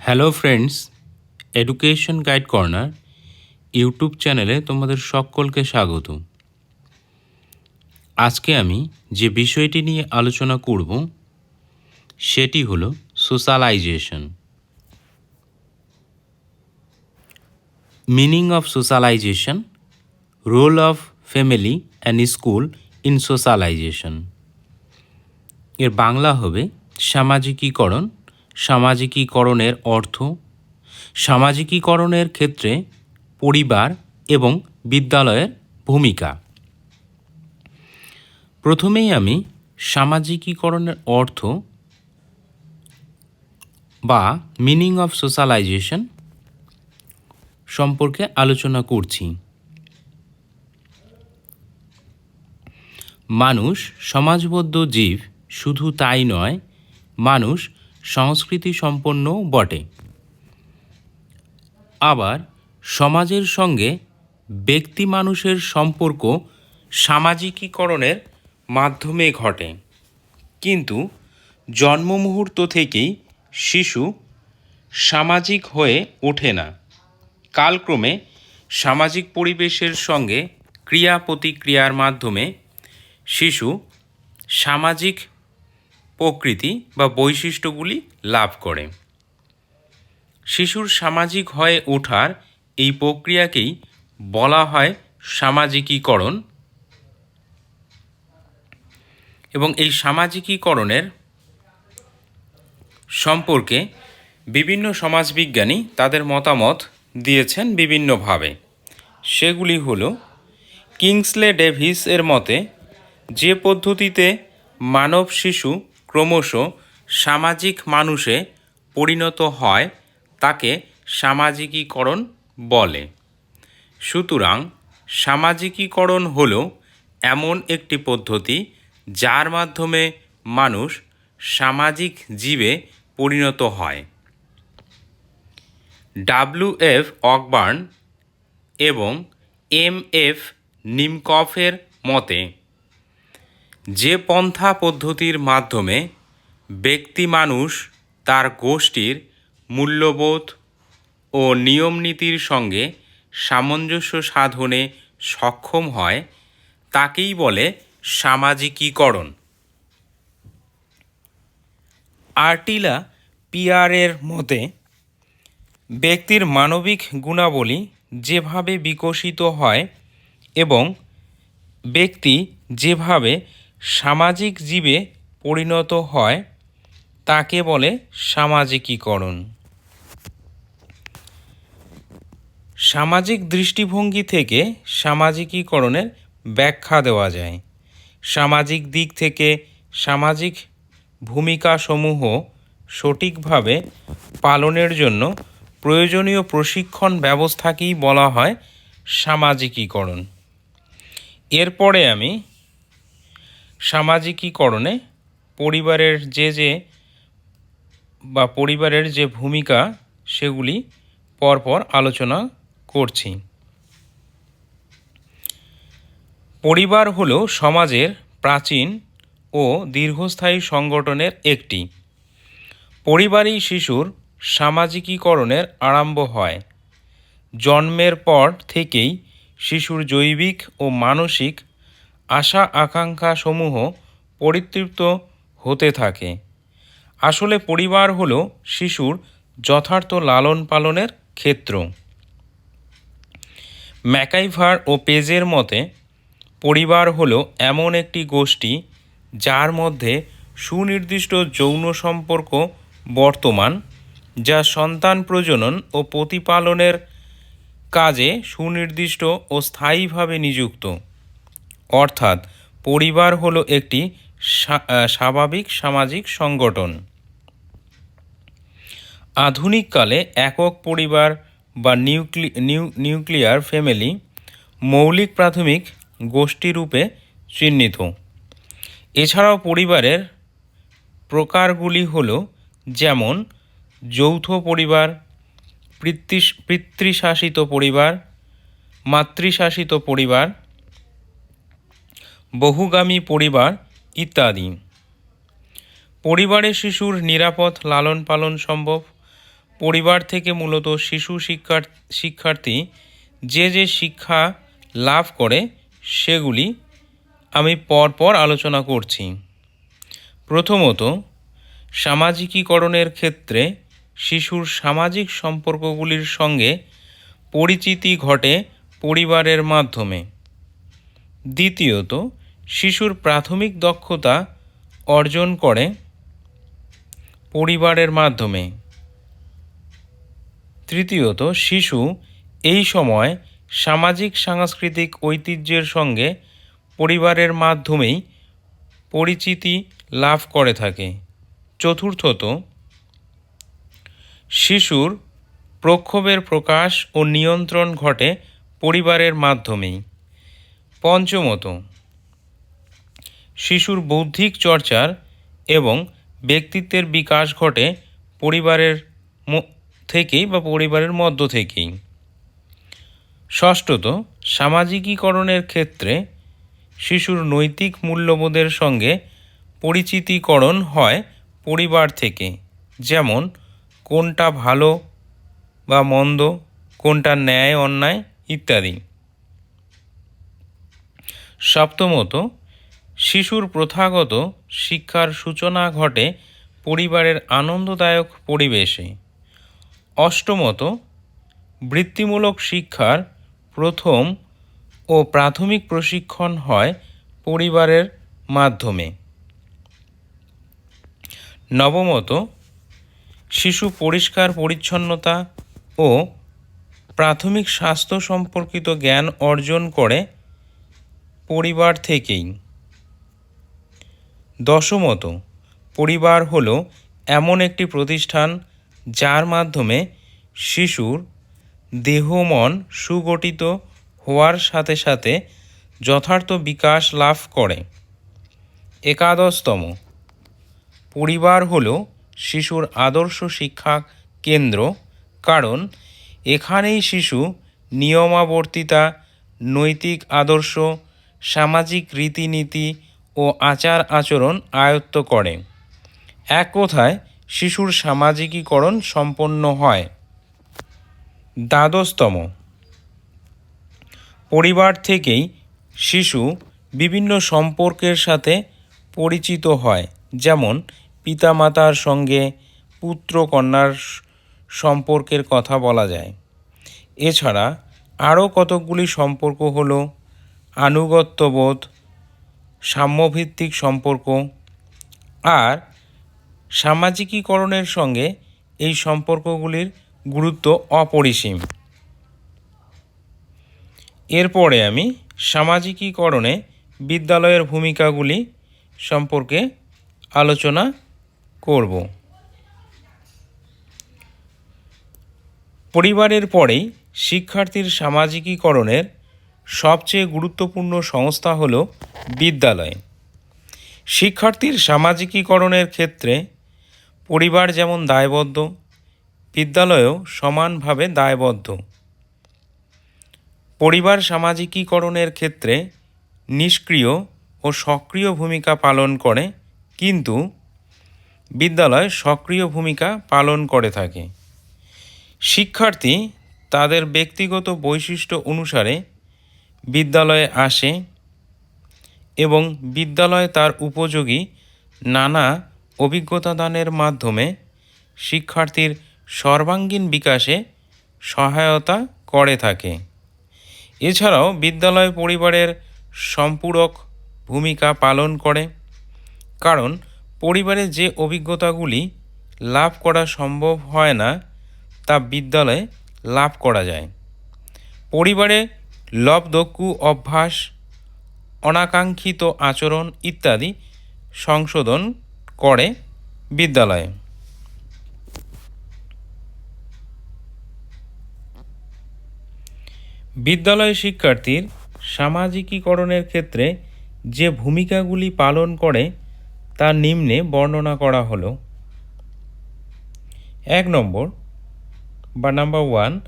Hello friends education guide corner YouTube চ্যানেলে তোমাদের সকলকে স্বাগত আজকে আমি যে বিষয়টি নিয়ে আলোচনা করব, সেটি হলো socialization meaning of socialization role of family and school in socialization এর বাংলা হবে সামাজিকীকরণ সামাজিকীকরণের অর্থ, সামাজিকীকরণের ক্ষেত্রে পরিবার এবং বিদ্যালয়ের ভূমিকা। প্রথমেই আমি সামাজিকীকরণের অর্থ বা মিনিং অফ সোশ্যালাইজেশন সম্পর্কে আলোচনা করছি। মানুষ সমাজবদ্ধ জীব শুধু তাই নয়, মানুষ সংস্কৃতি সম্পন্ন বটে। আবার সমাজের সঙ্গে ব্যক্তি মানুষের সম্পর্ক সামাজিকীকরণের মাধ্যমে ঘটে। কিন্তু জন্ম মুহূর্ত থেকেই শিশু সামাজিক হয়ে ওঠে না। কালক্রমে সামাজিক পরিবেশের সঙ্গে ক্রিয়া প্রতিক্রিয়ার মাধ্যমে শিশু সামাজিক প্রকৃতি বা বৈশিষ্ট্যগুলি লাভ করে। শিশুর সামাজিক হয়ে ওঠার এই প্রক্রিয়াকেই বলা হয় সামাজিকীকরণ। এবং এই সামাজিকীকরণের সম্পর্কে বিভিন্ন সমাজবিজ্ঞানী তাদের মতামত দিয়েছেন বিভিন্নভাবে। সেগুলি হল, কিংসলে ডেভিস এর মতে, যে পদ্ধতিতে মানব শিশু ক্রমশ সামাজিক মানুষে পরিণত হয় তাকে সামাজিকীকরণ বলে। সুতরাং সামাজিকীকরণ হল এমন একটি পদ্ধতি যার মাধ্যমে মানুষ সামাজিক জীবে পরিণত হয়। ডাব্লিউ এফ অকবার্ন এবং এম এফ নিমকফের মতে যে পন্থা পদ্ধতির মাধ্যমে ব্যক্তি মানুষ তার গোষ্ঠীর মূল্যবোধ ও নিয়মনীতির সঙ্গে সামঞ্জস্য সাধনে সক্ষম হয়, তাকেই বলে সামাজিকীকরণ। আর্টিলা পিয়ারের মতে, ব্যক্তির মানবিক গুণাবলী যেভাবে বিকশিত হয় এবং ব্যক্তি যেভাবে সামাজিক জীবে পরিণত হয়, তাকে বলে সামাজিকীকরণ। সামাজিক দৃষ্টিভঙ্গি থেকে সামাজিকীকরণের ব্যাখ্যা দেওয়া যায়। সামাজিক দিক থেকে সামাজিক ভূমিকাসমূহ সঠিকভাবে পালনের জন্য প্রয়োজনীয় প্রশিক্ষণ ব্যবস্থাকেই বলা হয় সামাজিকীকরণ। এরপরে আমি সামাজিকীকরণে পরিবারের যে যে বা পরিবারের যে ভূমিকা, সেগুলি পরপর আলোচনা করছি। পরিবার হলো সমাজের প্রাচীন ও দীর্ঘস্থায়ী সংগঠনের একটি। পরিবারই শিশুর সামাজিকীকরণের আরম্ভ হয়। জন্মের পর থেকেই শিশুর জৈবিক ও মানসিক আশা আকাঙ্ক্ষাসমূহ পরিতৃপ্ত হতে থাকে। আসলে পরিবার হলো শিশুর যথার্থ লালন পালনের ক্ষেত্র। ম্যাকাইভার ও পেজের মতে, পরিবার হলো এমন একটি গোষ্ঠী যার মধ্যে সুনির্দিষ্ট যৌন সম্পর্ক বর্তমান, যা সন্তান প্রজনন ও প্রতিপালনের কাজে সুনির্দিষ্ট ও স্থায়ীভাবে নিযুক্ত। অর্থাৎ পরিবার হলো একটি স্বাভাবিক সামাজিক সংগঠন। আধুনিককালে একক পরিবার বা নিউক্লি নিউক্লিয়ার ফ্যামিলি মৌলিক প্রাথমিক গোষ্ঠীরূপে চিহ্নিত। এছাড়াও পরিবারের প্রকারগুলি হল যেমন যৌথ পরিবার, পিতৃ, পিতৃশাসিত পরিবার, মাতৃশাসিত পরিবার বহুগামী পরিবার ইত্যাদি। পরিবারে শিশুর নিরাপদ লালন পালন সম্ভব। পরিবার থেকে মূলত শিশু শিক্ষার শিক্ষার্থী যে যে শিক্ষা লাভ করে সেগুলি আমি পরপর আলোচনা করছি। প্রথমত, সামাজিকীকরণের ক্ষেত্রে শিশুর সামাজিক সম্পর্কগুলির সঙ্গে পরিচিতি ঘটে পরিবারের মাধ্যমে। দ্বিতীয়ত শিশুর প্রাথমিক দক্ষতা অর্জন করে পরিবারের মাধ্যমে। তৃতীয়ত, শিশু এই সময় সামাজিক, সাংস্কৃতিক ঐতিহ্যের সঙ্গে পরিবারের মাধ্যমেই পরিচিতি লাভ করে থাকে। চতুর্থত, শিশুর প্রক্ষোভের প্রকাশ ও নিয়ন্ত্রণ ঘটে পরিবারের মাধ্যমেই। পঞ্চমত শিশুর বৌদ্ধিক চর্চার এবং ব্যক্তিত্বের বিকাশ ঘটে পরিবারের থেকেই বা পরিবারের মধ্য থেকেই। ষষ্ঠত, সামাজিকীকরণের ক্ষেত্রে শিশুর নৈতিক মূল্যবোধের সঙ্গে পরিচিতিকরণ হয় পরিবার থেকে। যেমন, কোনটা ভালো বা মন্দ, কোনটা ন্যায়, অন্যায় ইত্যাদি। সপ্তমত শিশুর প্রথাগত শিক্ষার সূচনা ঘটে পরিবারের আনন্দদায়ক পরিবেশে। অষ্টমত, বৃত্তিমূলক শিক্ষার প্রথম ও প্রাথমিক প্রশিক্ষণ হয় পরিবারের মাধ্যমে। নবমত, শিশু পরিষ্কার পরিচ্ছন্নতা ও প্রাথমিক স্বাস্থ্য সম্পর্কিত জ্ঞান অর্জন করে পরিবার থেকেই। দশমত, পরিবার হল এমন একটি প্রতিষ্ঠান যার মাধ্যমে শিশুর দেহ মন সুগঠিত হওয়ার সাথে সাথে যথার্থ বিকাশ লাভ করে। একাদশতম, পরিবার হল শিশুর আদর্শ শিক্ষা কেন্দ্র, কারণ এখানেই শিশু নিয়মাবর্তিতা, নৈতিক আদর্শ, সামাজিক রীতিনীতি ও আচার আচরণ আয়ত্ত করে। এক কথায়, শিশুর সামাজিকীকরণ সম্পন্ন হয়। দ্বাদশতম। পরিবার থেকেই শিশু বিভিন্ন সম্পর্কের সাথে পরিচিত হয়, যেমন পিতামাতার সঙ্গে পুত্র কন্যার সম্পর্কের কথা বলা যায়। এছাড়া আরও কতকগুলি সম্পর্ক হলো, আনুগত্যবোধ সাম্যভিত্তিক সম্পর্ক আর সামাজিকীকরণের সঙ্গে এই সম্পর্কগুলির গুরুত্ব অপরিসীম। এরপরে আমি সামাজিকীকরণে বিদ্যালয়ের ভূমিকাগুলি সম্পর্কে আলোচনা করব। পরিবারের পরেই শিক্ষার্থীর সামাজিকীকরণের সবচেয়ে গুরুত্বপূর্ণ সংস্থা হল বিদ্যালয়। শিক্ষার্থীর সামাজিকীকরণের ক্ষেত্রে পরিবার যেমন দায়বদ্ধ, বিদ্যালয়েও সমানভাবে দায়বদ্ধ। পরিবার সামাজিকীকরণের ক্ষেত্রে নিষ্ক্রিয় ও সক্রিয় ভূমিকা পালন করে, কিন্তু বিদ্যালয় সক্রিয় ভূমিকা পালন করে থাকে। শিক্ষার্থী তাদের ব্যক্তিগত বৈশিষ্ট্য অনুসারে বিদ্যালয়ে আসে এবং বিদ্যালয় তার উপযোগী নানা অভিজ্ঞতা দানের মাধ্যমে শিক্ষার্থীর সর্বাঙ্গীন বিকাশে সহায়তা করে থাকে। এছাড়াও বিদ্যালয় পরিবারের সম্পূরক ভূমিকা পালন করে, কারণ পরিবারে যে অভিজ্ঞতাগুলি লাভ করা সম্ভব হয় না, তা বিদ্যালয়ে লাভ করা যায়। পরিবারে লবদক্কু অভ্যাস, অনাকাঙ্ক্ষিত আচরণ ইত্যাদি সংশোধন করে বিদ্যালয়ে। বিদ্যালয় শিক্ষার্থীর সামাজিকীকরণের ক্ষেত্রে যে ভূমিকাগুলি পালন করে তা নিম্নে বর্ণনা করা হলো। এক নম্বর বা নাম্বার ওয়ান,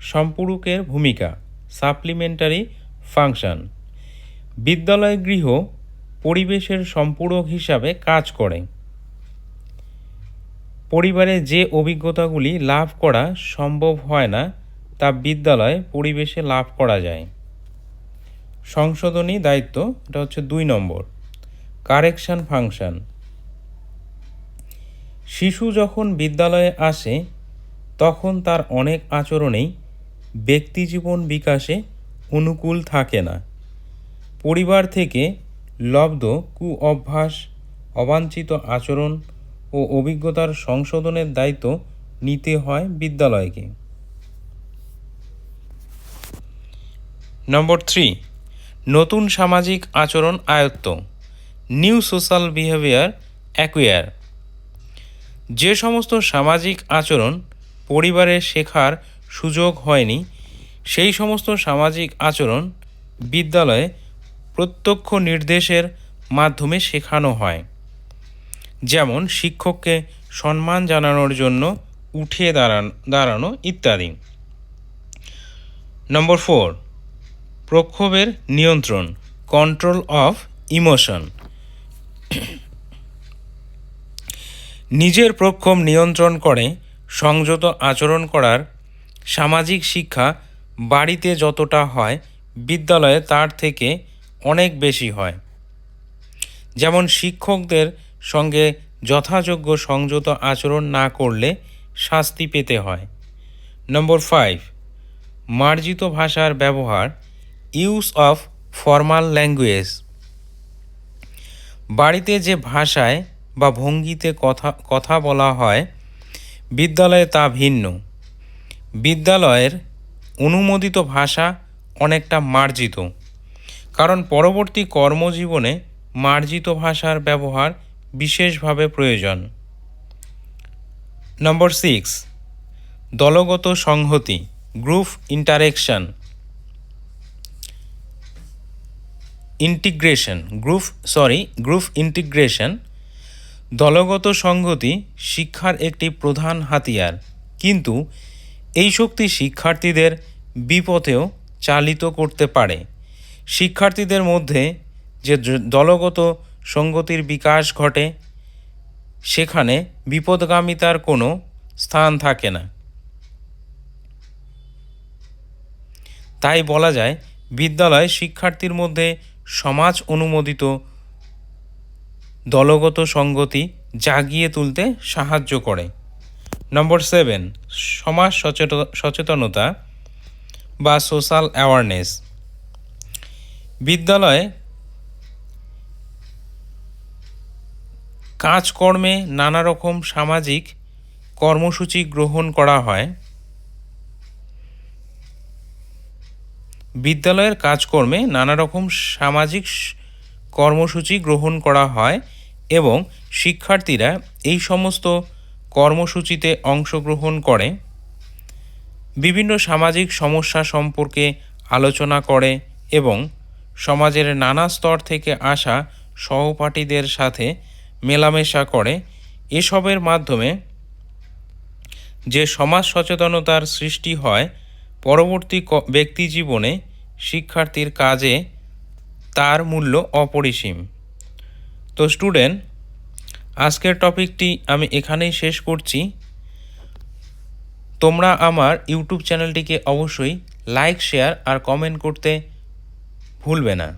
সম্পূরকের ভূমিকা। Supplementary function. বিদ্যালয় গৃহ পরিবেশের সম্পূরক হিসাবে কাজ করে। পরিবারে যে অভিজ্ঞতাগুলি লাভ করা সম্ভব হয় না, তা বিদ্যালয়ে পরিবেশে লাভ করা যায়। সংশোধনী দায়িত্ব, এটা হচ্ছে দুই নম্বর। Correction function. শিশু যখন বিদ্যালয়ে আসে, তখন তার অনেক আচরণেই ব্যক্তিজীবন বিকাশে অনুকূল থাকে না। পরিবার থেকে লব্ধ কু অভ্যাস, অবাঞ্ছিত আচরণ ও অভিজ্ঞতার সংশোধনের দায়িত্ব নিতে হয় বিদ্যালয়কে। নম্বর থ্রি, নতুন সামাজিক আচরণ আয়ত্ত, নিউ সোশ্যাল বিহেভিয়ার অ্যাকুয়ার। যে সমস্ত সামাজিক আচরণ পরিবারে শেখার সুযোগ হয়নি, সেই সমস্ত সামাজিক আচরণ বিদ্যালয়ে প্রত্যক্ষ নির্দেশের মাধ্যমে শেখানো হয়। যেমন, শিক্ষককে সম্মান জানানোর জন্য উঠে দাঁড়ান, দাঁড়ানো ইত্যাদি। নম্বর ফোর, প্রক্ষোভের নিয়ন্ত্রণ, কন্ট্রোল অফ ইমোশন। নিজের প্রক্ষোভ নিয়ন্ত্রণ করে সংযত আচরণ করার সামাজিক শিক্ষা বাড়িতে যতটা হয়, বিদ্যালয়ে তার থেকে অনেক বেশি হয়। যেমন শিক্ষকদের সঙ্গে যথাযোগ্য সংযত আচরণ না করলে শাস্তি পেতে হয়। নম্বর ফাইভ মার্জিত ভাষার ব্যবহার ইউজ অফ ফর্মাল ল্যাঙ্গুয়েজ বাড়িতে যে ভাষায় বা ভঙ্গিতে কথা কথা বলা হয়, বিদ্যালয়ে তা ভিন্ন। বিদ্যালয়ের অনুমোদিত ভাষা অনেকটা মার্জিত, কারণ পরবর্তী কর্মজীবনে মার্জিত ভাষার ব্যবহার বিশেষভাবে প্রয়োজন। নম্বর সিক্স, দলগত সংহতি, group interaction. Integration, group, sorry, group integration, দলগত সংহতি শিক্ষার একটি প্রধান হাতিয়ার। কিন্তু এই শক্তি শিক্ষার্থীদের বিপথেও চালিত করতে পারে। শিক্ষার্থীদের মধ্যে যে দলগত সঙ্গতির বিকাশ ঘটে, সেখানে বিপদগামিতার কোনো স্থান থাকে না। তাই বলা যায়, বিদ্যালয় শিক্ষার্থীর মধ্যে সমাজ অনুমোদিত দলগত সঙ্গতি জাগিয়ে তুলতে সাহায্য করে। নম্বর সেভেন সমাজ সচেত, সচেতনতা বা সোশ্যাল অ্যাওয়ারনেস বিদ্যালয়ে কাজকর্মে নানা রকম সামাজিক কর্মসূচি গ্রহণ করা হয়। বিদ্যালয়ের কাজকর্মে নানা রকম সামাজিক কর্মসূচি গ্রহণ করা হয় এবং শিক্ষার্থীরা এই সমস্ত কর্মসূচিতে অংশগ্রহণ করে, বিভিন্ন সামাজিক সমস্যা সম্পর্কে আলোচনা করে এবং সমাজের নানা স্তর থেকে আসা সহপাঠীদের সাথে মেলামেশা করে, এসবের মাধ্যমে যে সমাজ সচেতনতার সৃষ্টি হয়, পরবর্তী ব্যক্তি জীবনে শিক্ষার্থীর কাজে তার মূল্য অপরিসীম। তো স্টুডেন্ট আজকের টপিকটি আমি এখানেই শেষ করছি। তোমরা আমার ইউটিউব চ্যানেলটিকে অবশ্যই লাইক, শেয়ার আর কমেন্ট করতে ভুলবে না।